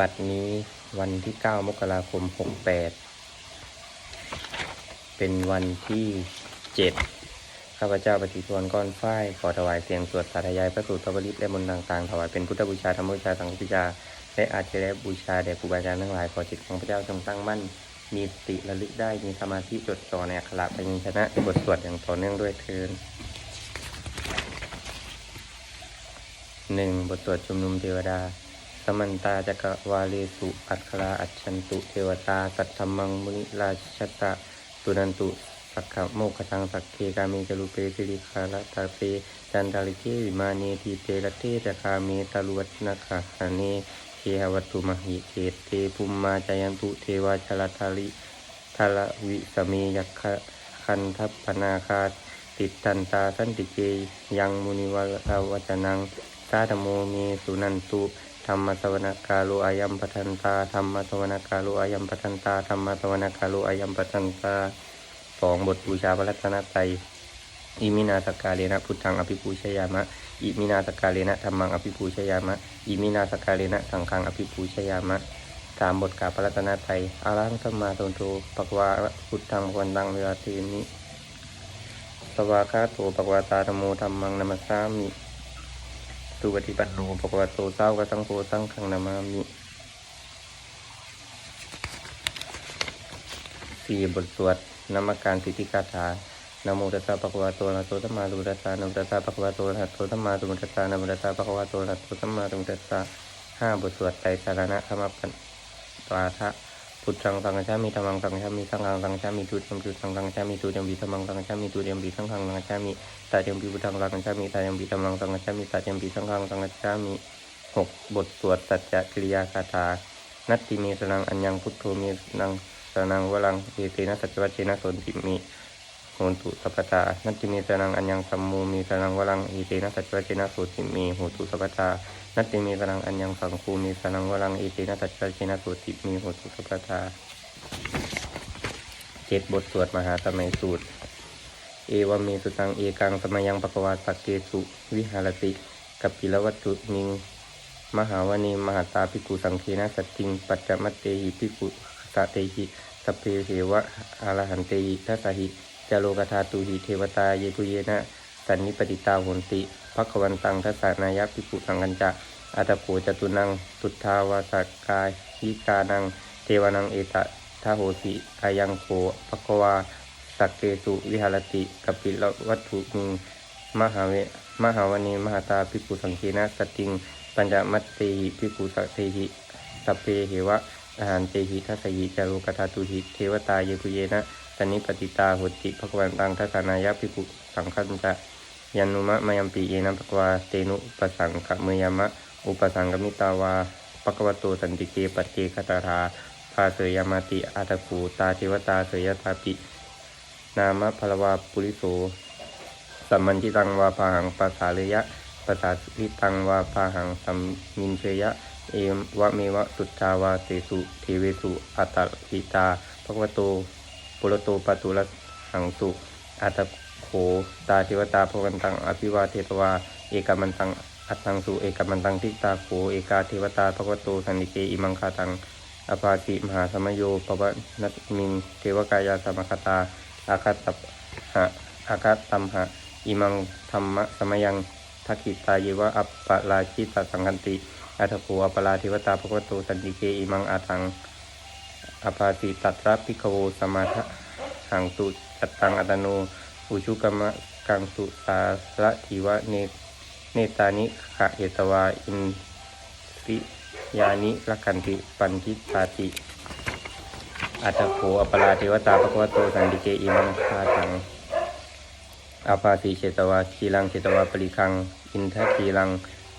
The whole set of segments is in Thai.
บัดนี้วันที่ 9 มกราคม 68 เป็นวันที่ 7 ข้าพเจ้าปฏิทวนก้อนฝ้ายขอถวายเสียงสวดสาธยายพระสูตรพระบริตและมนต์ต่างๆ ถวายเป็นพุทธบูชาธรรมบูชา สังฆบูชา และอาจจะบูชาแด่ครูบาอาจารย์ทั้งหลาย ขอจิตของพระเจ้าจงตั้งมั่น มีสติระลึกได้ มีสมาธิจดจ่อในอักขระพยัญชนะบทสวดอย่างต่อเนื่องด้วยเทินหนึ่งบทสวดชุมนุมเทวดา สมันตาจักวาเลสุอัคคราอัจฉันตุเทวตา สัทธมมังมุนิราชตะสุนันตุสักขโมกขตังสักเคกามีจรุเปสิริคาลตาเปจันทาลิเกวิมานีทีเตระเทตคาเมตาลวัตนาคาหาเนเคหวัตุมหิเขตเตภุมมาจายันตุเทวาชลทาลิทาลวิสเมยักขคันทัพนาคาติดทันตาสันติเกยังมุนิวราวจนัง สาธโมเมสุนันตุ ธรรมสวนกาโลอายัมปทันตาธรรมสวนกาโลอายัมปทันตาธรรมสวนกาโลอายัมปทันตาสองบทบูชาพระรัตนตรัยอิมินาสกาเลนะพุทธังอภิปูชยามะ อิมินาสกาเลนะธรรมังอภิปูชยามะ อิมินาสกาเลนะสังฆังอภิปูชยามะสามบทกาพระรัตนตรัยอารังธรรมาตนโตปกวาพุทธังพวันตังเวลาเทนิสวากาโตปกวาตาธรรมโมธรรมังนัมสสามิ สุปฏิปันโนภควโตเศร้ากสังโฆสังขังนามามิสี่บทสวดนามการสิทธิคาถานะโมตัสสะภะคะวะโตอะระหะโตสัมมาสัมพุทธัสสะนะโมตัสสะภะคะวะโตอะระหะโตสัมมาสัมพุทธัสสะนะโมตัสสะภะคะวะโตอะระหะโตสัมมาสัมพุทธัสสะห้าบทสวดไตรสารณะธรรมปัญปาทะ พุทธังสังฆามิธรรมังสังฆามิสังฆังสังฆามิทุติยมจุดสังฆังสังฆามิทุติยมปิธรรมังสังฆามิทุติยมปิสังฆังสังฆามิตาเยมปิพุทธังสังฆามิตาเยมปิธรรมังสังฆามิตาเยมปิสังฆังสังฆามิหกบทสวดสัจจกิริยาคาถา นัตติมีสนังอัญญังพุทโธเมสนังสนังวลังเอเตนะสัจวัชเชนะสนติมี โหตุสัพพตานัตติเมสนังอัญญังสัมมเมสนังวลังเอเตนะสัจวัชเชนะโสติมิโหตุสัพพตานัตติเมสนังอัญญังสังคูเมสนังวลังเอเตนะสัจวัชเชนะโสติมิโหตุสัพพตาเจ็ดบทสวดมหาสมัยสูตร เอวเมสุตังเอกังสมยังปะกวาสักเกสุวิหารติกัปปิลวัตถุนิงมหาวณีมหาตาภิกขุสังเคนะสัตติง ปัจจมัตเตหิภิกขุสะเตหิสพเพเหวะอรหันเตหิทัสหิ จโลกธาตุหิเทวตาเยปุเยนะสันนิปติตาโหนติภักวันตังทัสนายะภิกขุสังกัญจะอัตโปจตุนังตุทาวาสกายยิกานัง เทวานังเอตทาโหสิอายังโกภักวาสักเกสุวิหารติกปิลวัตถุมิงมหาเวมหาวณีมหาตาภิกขุสังคีนะสติง ปัญจมัตเตหิภิกขุสัตเตหิสัพเพเหวะอาหารเตหิทัสยิจารุกธาตุหิเทวตาเยตุเยนะ สนนิปติตาหุติภควันตังทัสานายะภิกุสังคันจะยันุมะมายัมปีเยนะภควาเตนุปสังกะเมยามะ อุปสังกมิตาวาปกวโตสันติเกปเจคตาราภาเสยามาติอาตกูตาเทวตาเสยตาปิ นามะพลวาปุริโสสัมมันทิตังวาพาหังปัสสาเลยะปัสสาทิตังวาพาหังสัมมินเชยะ เอวะเมวะสุทธาวาเสสุเทเวสุอัตติตาภควโต ปุรโตปตุลหังสุอัตโขตาเทวตาภวันตังอภิวาเทตวา เอกมันตังอัตตังสุเอกมันตังทิตาโขเอกาเทวตาภควโตสันนิเกอิมังคาตังอภาติมหาสมโยปวนัตมินเทวกายาสมคตาอาคาตับหะอาคาตัมหะอิมังธรรมะสมยังทักขิตาเยวะอัปปะราชิตสังกันติอัตโกอัปปะราเทวตาภควโตสันติเกอิมังอาทัง อภาติตัตระพิกโวสมาทะหังตุจัตตังอัตโนอุชุกรรมะกังสุสาระทีวะเนเนตานิขะเหตวาอินสิยานิลักขันติปันทิตาติ อัตโขอปราเทวตาภควโตสันติเกอิมังคาตังอาปาติเชตวาคีลังเชตวาปริคัง อินทคีลัง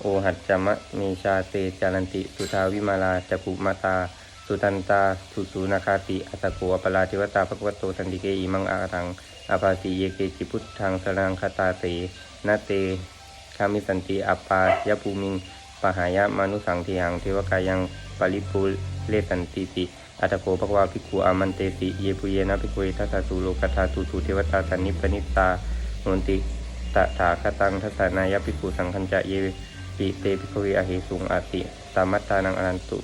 โอหัจจมะเมชาเตจารันติ สุทาวิมาลาจักุมาตา สุตันตาสุสูนาคาติอัตถโขอปราเทวตาภควโตสันติเกอิมังอาตังอาปาติเยเกจิพุทธังสรังคตาเตนาเตคามิสันติอปายภูมิงปหายะมนุสังทีหังเทวกายังปริปุเลสันติติอัตโกภควาภิกขุอามันเตติเยปุเยนะภิกขุทัสสะสุโลกธาตุสุเทวตาสันนิปนิตตาโนติตถาคตังทัสนายภิกขุสังคัญจะเยปิเตภิกขุอเหสุงอาติตามัตตานังอนันตุ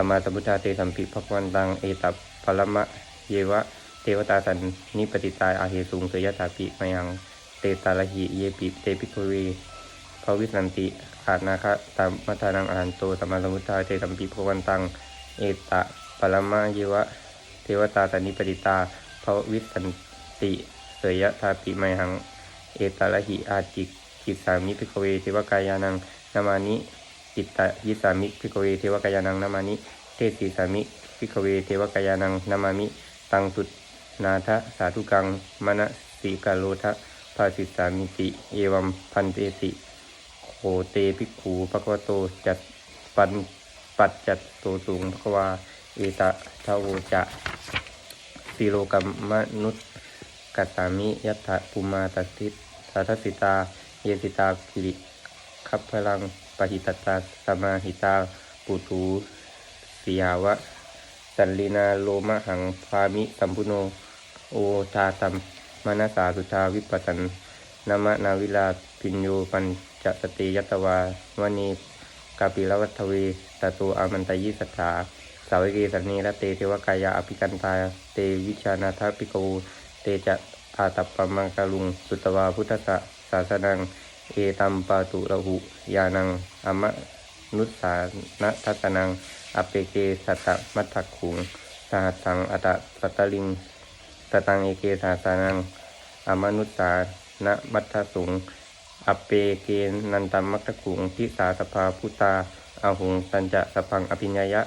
สัมมาสัมพุทธาเตสัมปิภควันตังเอตัปปรมะเยวะเทวตาสันนิปติตายอาเหสุงเสยถาปิมายังเตตาลหิเยปิเตปิโกเวภวิสันติขาดนาคะตามมัทานังอาหันโตสัมมาสัมพุทธาเตสัมปิภควันตังเอตะปรมะเยวะเทวตาสันนิปติตาภวิสันติเสยถาปิมายังเอตาลหิอาจิกิสามิพิกเวเทวกายานังนามานิ จิตตยิสามิพิกเวเทวกายานังนามานิเทสีสามิพิกเวเทวกายานังนามามิ ตังสุดนาทะสาธุกังมณสิกาโลทะภาสิสามิติ เอวัมพันเตติโคเตภิกขูภควโตจัดปันปัจจัตโตสูงภควาเอตะทะโวจะสีโลกัมมนุษย์กัสามิยัตถะปุมาตัสสิสาทสิตา เยสิตาคิริคัพพลัง ปหิตตาสมาหิตาปุตูสียาวะ สันลีนาโลมะหังพามิสัมพุโน โอทาตัมมนาสาสุชาวิปัสสันนามะนาวิลาปิญโยปัญจสติยัตวาวณีกาปิลวัตเวตโตอามันตยิสัทธาสาวิกีสันนีและเตเทวกายาอภิกันตาเตวิชานาทปิโกเตจะอาตัปปมังกาลุง สุตวาพุทธสศาสนัง เอตัมปาตุระหุยานังอมะนุสานะทัตนัง อเปเกสัตมัทถขุง สหัสสังอัตสัตตลิง สตังเอเกสาสานัง อมนุสานะมัทสุง อเปเกนันตมัทถขุงทิสาสภาพุตาอาหุงตันจะสพังอภิญญายะ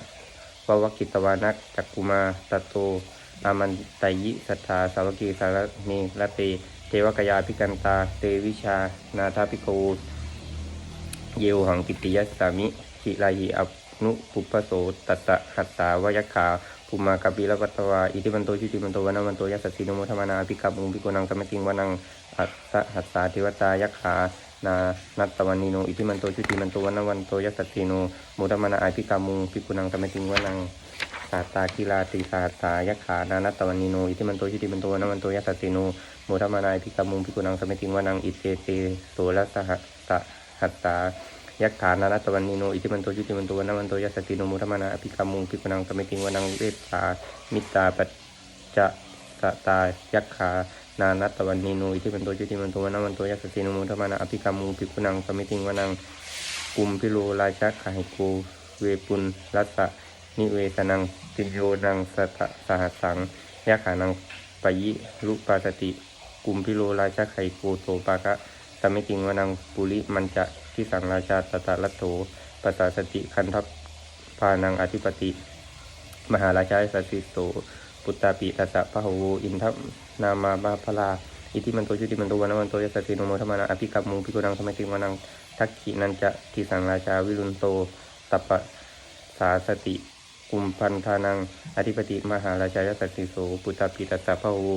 ววกิตวานักจักกุมาตโตอามันตยิสัทธาสาวกีสารณีละเต เทวกยาพิกันตา เตวิชา นาทาพิโกเยวหังกิติยสามิหิลาหิอัปนุปุปปโสตัสสะหัสสาวยขาภูมากบิลวัตวาอิติมันโตชุติมันโตวนามันโตยัสสินโมธรรมนาภิกามุงภิกนังสมติงวนังอัสสะหัสสาเทวตายักขานานัตตวันนิโนอิติมันโตชุติมันโตวนาวันโตยัสสสิโนโมธรรมนาอภิกามุงภิโกนังสมติงวนังสาตากีฬาติสาตายักขานานัตตวันนิโนอิทิมันโตชิติมันโตวนะมันโตยัสสติโน โมทมานายพิกามุงพิกุนังสมติงวานังอิเตเตโสรสหัสตะหัตตายักขานานัตตวันนิโนอิทิมันโตชิติมันโตวนะมันโตยัสสติโนโมทมานาอภิกามุงพิกุนังสมติงวานังเวสสามิตาปัจจะสตายักขานานัตตวันนิโนอิทิมันโตชิติมันโตวนะมันโตยัสสติโนโมทมานาอภิกามุงพิกุนังสมติงวานังกุมพิโลราชกาหิโกเวปุนรัสสะนิเวสนังติโยนังสัตสหัสังยะขานังปยิลุปาสติ กุมพิโลราชาไขโกโตปากะสมิติงวนังปุริมันจะที่สังราชาตตะลัตโถปสาสติคันทัพพานังอธิปติ มหาราชาสสิโตปุตตาปิตัสสะพะโหวอินทัพนามาบาพลาอิติมันโตชุติมันโตวันวันโตยัสสติโนโมธรรมานาอภิกรรมมุงพิกุนังสมัยติงวนังทักขินันจะทิสังราชาวิรุณโตตปปะสาสติกุมพันธานังอธิปติมหาราชายสัตติโสปุตตาปิตัสสะพะโว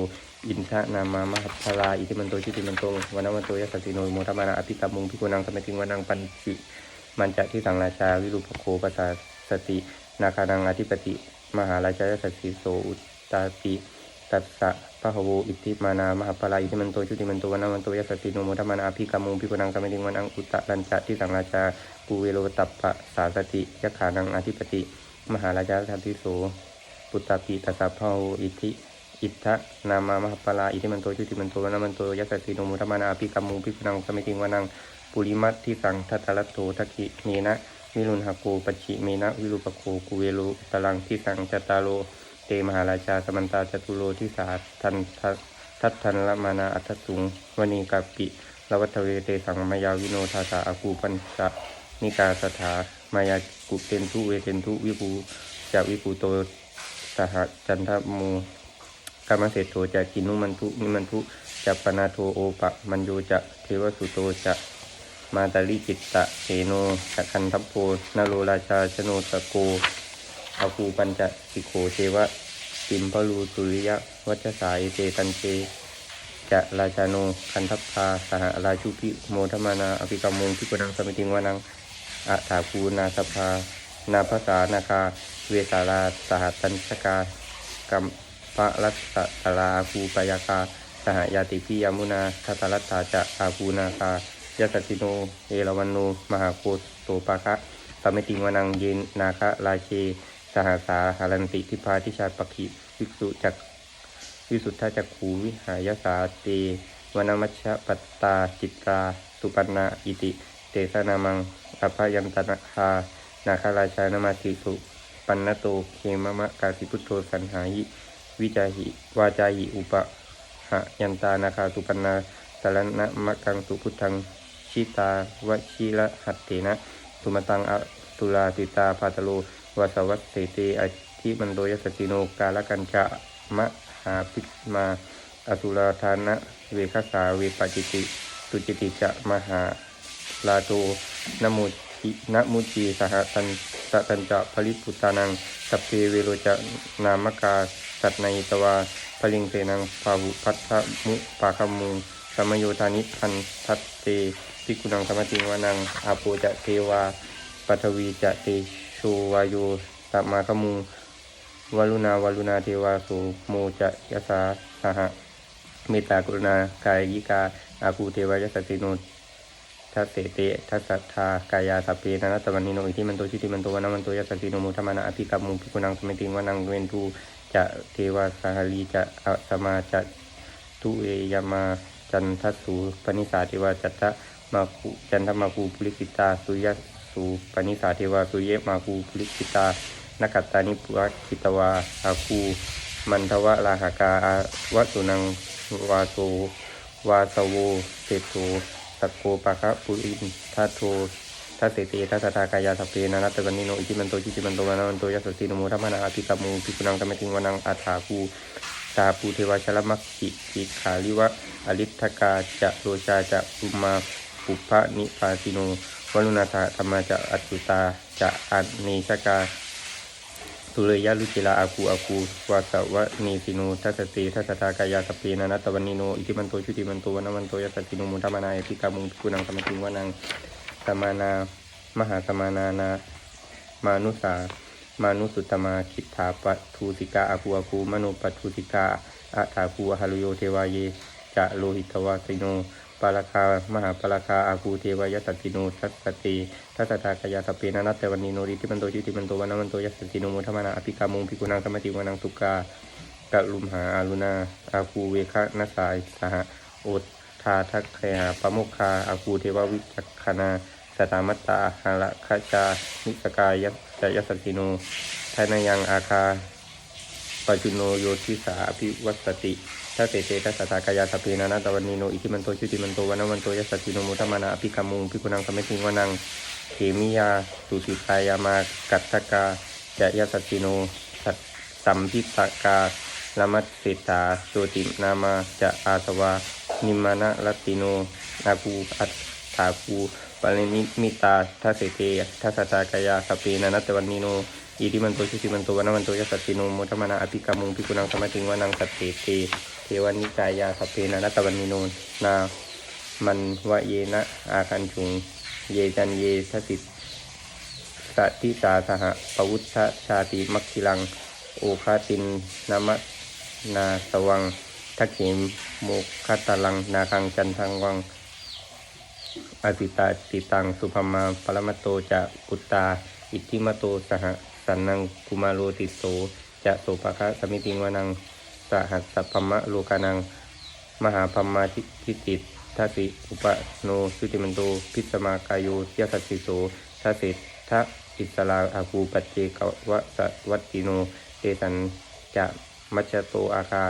อินทะนามามหพลาอิทิมันโตชิติมันโตวันวันโตยัสสติโนโมทมานาอภิกรรมุงพิกุนังสมัยติงวนังปัญจิมันจะที่สังราชาวิรุปโคปัสาสติ นาคานังอธิปติ มหาราชายสัตติโสอุตตาปิตัสสะพะโวอิทธิมานามหพลาอิทิมันโตชุติมันโตวันวันโตยัสสติโนโมทมานาอภิกรรมุงพิกุนังสมัยติงวนังอุตตะรัญจะที่สังราชาปูเวโรตัปปะสาสติยขานังอธิปติ มหาราชาทัตติโสปุตตาปีตัสสะพะโหอิทธิ อิทธะนามามหปลาอิทิมันโตชุติมันโตวนามันโตยัสสติโนมุทมานาอภิกรรมูพิพนังสมิติงวานังปุริมัตทิสังทัตตะลัตโตทักขิเมนะวิรุณหโกปัจฉิเมนะวิรุปโคกุเวโลตลังทิสังจตตาโลเตมหาราชาสมันตาจตุโลทิสาทันทัตทัตทันละมานาอัตสุงวณีกาปิลวัตเวเตสังมายาวิโนทาสาอากูปัญจนิกาสถามายากุเตนทุเวเทนทุวิภูจากวิภูโตสหจันทมู กามเศรษโธจะกินุมันทุนิมันทุจะปนาโทโอปะมันโยจะเทวสุโตจะมาตาลิจิตตะเสโนจะคันทัพโพนโรราชาชโนตะโกอาคูปัญจสิโขเทวะปิมพลูสุริยะวัชสายเตตันเจจะราชาโนคันทัพพาสหราชุพิโมทมานาอภิกรรมงพิกุนังสมิติงวานังอัฏฐาภูนาสภา นาภาษานาคา เวสาราสหตัญชกากัม ปะรัตตลาภูปยากาสหายาติพิยมุนาทัตรัตถาจะอาภูนาคายสติโน เอราวันโน มหาโคตโตปาคะสมิติวนังเยนนาคะราเชสสหสาหารันติทิพาทิชาปคิวิกษุจักวิสุทธาจักขูวิหายสาเตวนมัชฌะปัตตาจิตราสุปันนาอิติ เตสนามังอภยันตนาคานาคาราชานมาติสุปันนโตเคมะมะกาสิพุทโธสันหายิ วิจาหิวาจาหิอุปะหะยันตานาคาสุปนนาสารณะมะกังสุพุทธังชิตาวชิระหัตเถนะสุมตังอตุลาติตาปาตโลวาสวัสเสเตอธิมันโดยสติโนกาลกันจะมะหาพิมาอสุราธานะเวคสาเวปจิติสุจิติจะมหาลาโตนมุทินมุจีสหตันสตันจะผลิปุตานังสัพเพเวโรจะนามกา สัตในตวาพลิงเตนังภาวุพัทธมุปาคมุงสมโยธานิพันทัตเตพิกุนังธรรมติงวานังอาโปจะเทวาปัทวีจะเตโชวายโยสัมมาคมุงวลุณาวลุณาเทวาโสโมจะยสาสหเมตตากรุณากายยิกาอาภูเทวายสติโนทัสเสเตทัสสัทธากายาสัพเพนันตวันนิโนอิทิมันโตชิติมันโตวนามันโตยัสสติโนมุธรรมนาอภิกรรมุภิกุนังสมติงวานังเวนทู จะเทวาสหลีจะอะสมาจะทุเอยามาจันทสูปนิสาเทวาจัตตะมาคุจันทมาคูปุริสิตาสุยสูปนิสาเทวาสุเยมาคูปุริสิตานกัตตานิปุระคิตวาอาคูมันทวะลาหากาอาวสุนังวาโสวาสโวเศโตสักโกปะคะปุรินทัตโท ทัสเสติทัสสทากายาสพเพนันตวันนิโนอิจิมันโตจิจิมันโตวันนันโตยัสสติโนโมทัมนาอภิกรรมูภิกุนังกรรมติงวนังอาถาภูตาภูเทวชลมักขิกิขาลิวะอลิทธกาจะโรชาจะปุมาปุพะนิพาสิโนวลุณาธาธรรมาจะอัจจุตาจะอันเนชกาตุเลยยะลุจิลาอากูอากูวาสวะนีสิโนทัสสติทัสสตากายาสพเพนันตวันนิโนอิทิมันโตชุติมันโตวันมันโตยัสสติโนมุทธามนายพิกามุงพิกุนังกรรมติงวานัง สมานา มหาสมานานา มานุสา มานุสุตมาคิทธาปทูสิกาอากูอากูมโนปัทูสิกาอาถาคูอหารุโยเทวายเยจะโลหิตวาสิโนปาราคามหาปาราคาอาคูเทวายสติโนทัสสติทัสตากายาสเพนันตวันนิโนริทิมันโตชุติมันโตวันมันโตยัสสติโนมุทธานาอภิกามุงพิกุนังกรรมติวานังสุกากะลุมหาอารุณาอาคูเวคะนสายสหโอทาทักขยาปโมคคาอาคูเทววิจักขณา สตามัตตาหาละคจานิสกายจะยัสสติโนทานายังอาคาปัจจุโนโยทิสาภิวัตติทัสเสเตทัสสตากายาสพเพนานาตวันนิโนอิทิมันโตชุติมันโตวันวันโตยัสสติโนมุตตมานาอภิกามุงพิกุนังสมติงวานังเขมิยาสุสิตายามากัตตกาจะยัสสติโนสัมพิตกาละมัตเสตาโจตินามาจะอาสวานิมานะรัตติโนนาคูอัตถาคู ปรินิมิตาทัสเสเตทัสสตากายาสพเพนานาตวันนิโนอิติมันโตชุติมันโตวันมันโตยสสติโนโมทมนาอภิกามุงพิกุนังสมติงวานังสัตเตเตเทวานิกายาสพเพนะนัตวันนิโนนามันวะเยนะอาคันชุงเยจันเยทสิตสติสาสหปวุชชาติมัคคิลังโอคาตินนามะนาสวังทักเขมโมคตาลังนาคังจันทังวัง อสิตาติตังสุภมาปรมโตจะปุตตา อิทธิมโตสหสันนังกุมาโรติโสจะโสภคะสมิติงวานังสหัสสพมะโลกานัง มหาพมมาทิทิติทัสสิอุปโนสุติมันโตพิสมากายโยยสัสสิโสทัสสิทะอิสลาอาคูปัจเจกวะสวัตติโนเตสันจะมัจจโตอาคา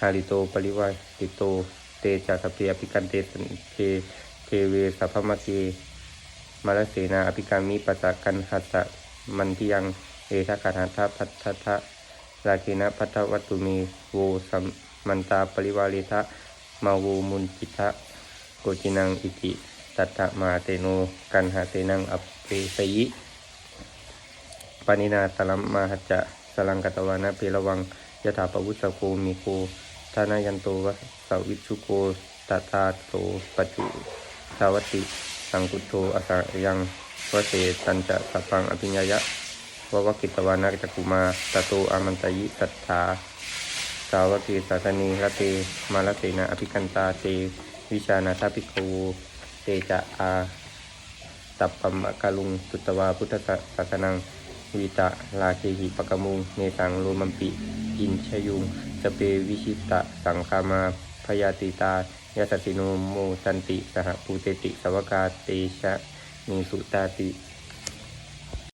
หาริโตปริวาติโต เตจะสพเพอภิกันเตสันเท เทเวสัพพมะเกมารเสนาอภิการมิปัสสะกันหัสะมันทิยังเอทะคาถาทะพัทธทะราคินะพัทวัตุมีโวสัมมันตาปริวาริทะมาโวมุนจิทะโกจินังอิติตัตถะมาเตโนกันหาเตนังอัปเปสยิปานินาตลัมมาหัจจะสลังกตวานะเประวังยถาปวุสสโกมีโกทานายันโตวะสวิชุโกตตาโตปัจจุ สาวัตติ สังกุโตอาสายังวเสตันจะสัพพังอภิญญาะววกิตวานาจักกุมาตโตอามันตยิสัทธา สาวกีสัตนีระเตมาลเสนาอภิกันตาเตวิชานาทาภิกขูเตจะอาตัปปมะกาลุงสุตวาพุทธศาสนังวิตะลาเคหิปกมุงเนสังโลมัมปิ อินชยุงสเปวิชิตะสังคามาพยาติตา ยะสสิโนโมตันติ สหปูเตติ สวกาเตชะมีสุตาติ